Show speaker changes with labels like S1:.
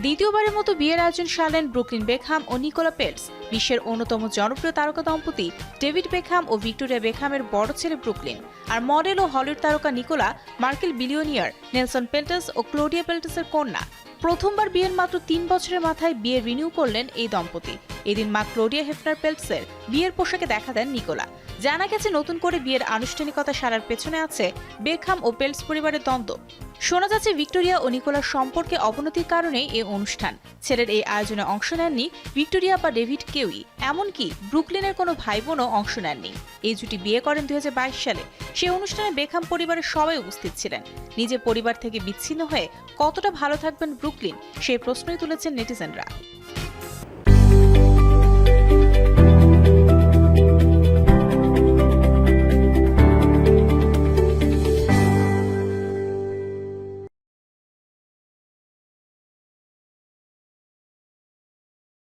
S1: দ্বিতীয়বারের মতো বিয়ের আয়োজন সারলেন ব্রুকলিন বেকহাম ও নিকোলা পেলস। বিশ্বের অন্যতম জনপ্রিয় তারকা দম্পতি ডেভিড বেকহাম ও ভিক্টোরিয়া বেকহামের বড় ছেলে ব্রুকলিন। আর মডেল ও হলিউড তারকা Nicola Markel billionaire, Nelson Peltz ও ক্লোডিয়া পেল্টাসের কন্যা। প্রথমবার বিয়ের মাত্র তিন বছরের মাথায় বিয়ে রিনিউ করলেন এই দম্পতি। এদিন মা ক্লোডিয়া হেফনার পেলসের বিয়ের পোশাকে দেখা দেন নিকোলা। জানা গেছে নতুন করে বিয়ের আনুষ্ঠানিকতা সারার পেছনে আছে বেকহাম ও পেলস পরিবারের দ্বন্দ্ব। শোনা যাচ্ছে ভিক্টোরিয়া ও নিকোলার সম্পর্কে অবনতির কারণেই এই অনুষ্ঠান। ছেলের এই আয়োজনে অংশ নেননি ভিক্টোরিয়া বা ডেভিড কেউই। এমনকি ব্রুকলিনের কোনো ভাই বোনও অংশ নেননি। এই জুটি বিয়ে করেন দুই হাজার বাইশ সালে। সেই অনুষ্ঠানে বেখাম পরিবারের সবাই উপস্থিত ছিলেন। নিজের পরিবার থেকে বিচ্ছিন্ন হয়ে কতটা ভালো থাকবেন ব্রুকলিন সেই প্রশ্নই তুলেছেন নেটিজেনরা।